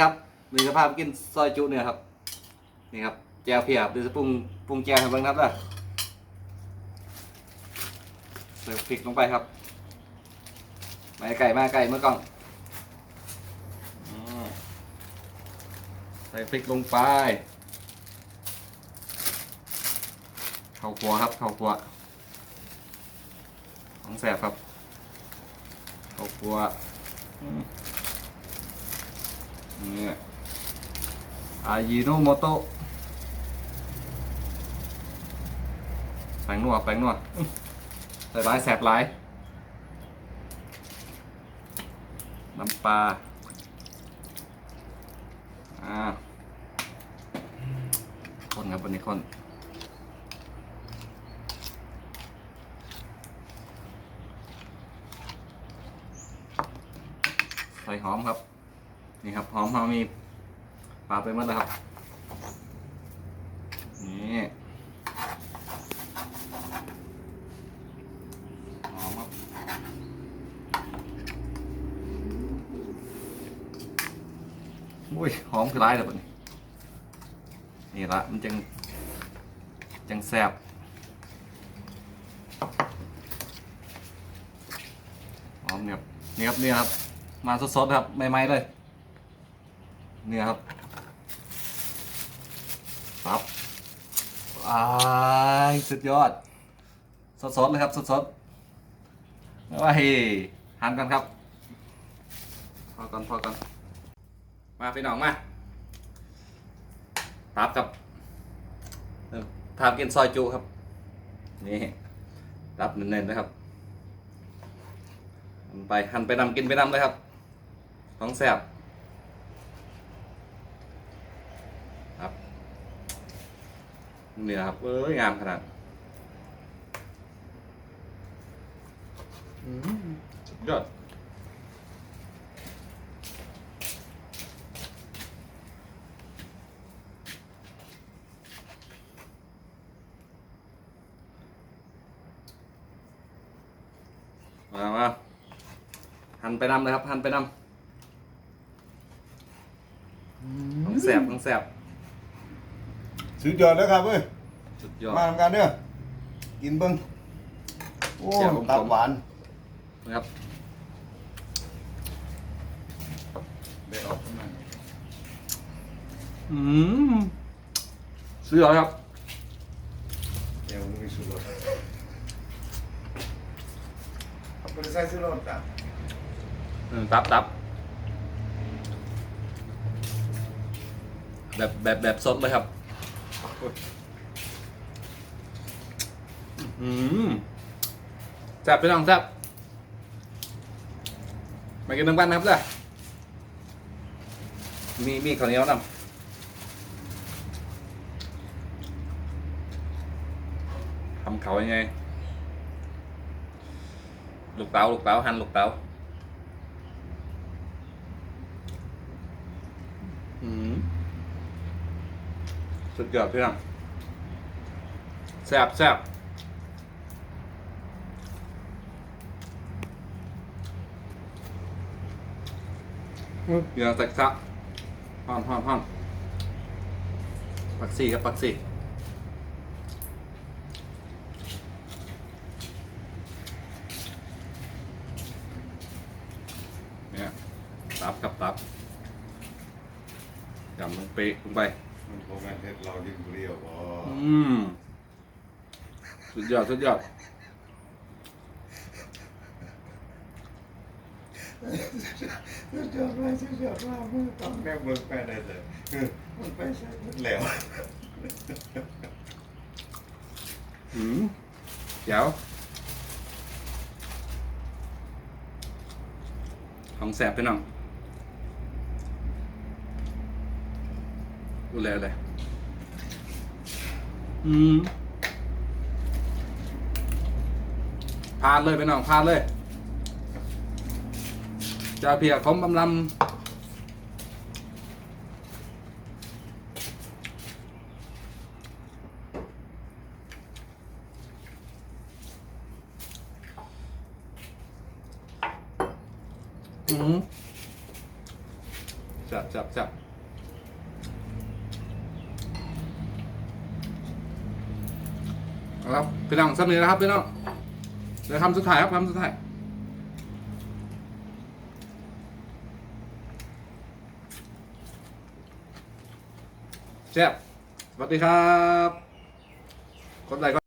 ครับมีสภาพกินซอยจุเนี่ยครับ นี่ครับแจวเพียบเดี๋ยวจะปรุงปรุงแจวให้บิ่งครับล่ะใส่พริกลงไปครับมาไก่มาไก่เมื่อกล่องใส่พริกลงไปข้าวคั่วครับข้าวคั่วของแสบครับข้าวคั่ว อืมนี่อายิโนโมโตะแป้งนัวแป้งนัวใส่ร้ายแสบร้าย น้ำปลา อ่าคนครับวันนี้คนใส่หอมครับ นี่ครับหอมเรามีปลาไปหมดแล้วครับ นี่หอมครับอุ้ยหอมคือร้ายเลยบ่นี่นี่ละมันจัง จังแซ่บหอมเนี่ยครับนี่ครับนี่ครับ มาสดๆครับใหม่ๆเลย เนี่ยครับปั๊บอ้ายสุดยอด สดๆเลยครับ สดๆว้ายหันกันครับ พอกันพอกัน มาพี่น้องมาตับกับทากินซอยจูครับ นี่ตับเน้นๆนะครับไปหั่นไปนำกินไปนำเลยครับท้องแสบ เนื้อครับเอ้ยงามขนาดอืมสุดยอดมามาหันไปนำเลยครับ หันไปนำต้องแสบต้องแสบ สุดยอดแล้วครับเว้ยสุดยอดมาทำการเด้อกินเบิ้งโอ้เสียบผมตับหวานนะครับได้ออกประมาณอืมสุดยอดครับเดี๋ยวมึงมีสุดรสไม่ได้ใส่สุดรสจ้ะอืมตับตับแบบแบบแบบสดเลยครับ อืมแซ่บไปน้องแซ่บมากินน้ำกันนะครับจ้ะมีมีข้าวเหนียวนำทำเขายังไง ลูกเต๋าลูกเต๋าหั่นลูกเต๋าอืม สุดยอดเพื่อนแซ่บแซ่บอื้อเหยื่อสักสักห่อนห่อนห่อนปักซี่ครับปักซี่เนี่ยตับกับตับยำลงไปลงไป มันโคแมนเทสเราดินบุรีอะบ่อืมสุดยอดสุดยอดสุดยอดมากสุดยอดมากมึงต้องแม่เบิ้งแปได้เลยเออมันไปใส่หมดแล้วอืมเดี๋ยวของแสบไปหน่อง ดูแลเลย อืมพาดเลยไปหน่องพาดเลยจะเพียคมบำลำอืมแสจับจับจับเอา ครับพี่น้องสักนิดนะครับพี่น้องเดี๋ยวคำสุดท้ายครับคำสุดท้ายแซ่บสวัสดีครับคนไลค์กด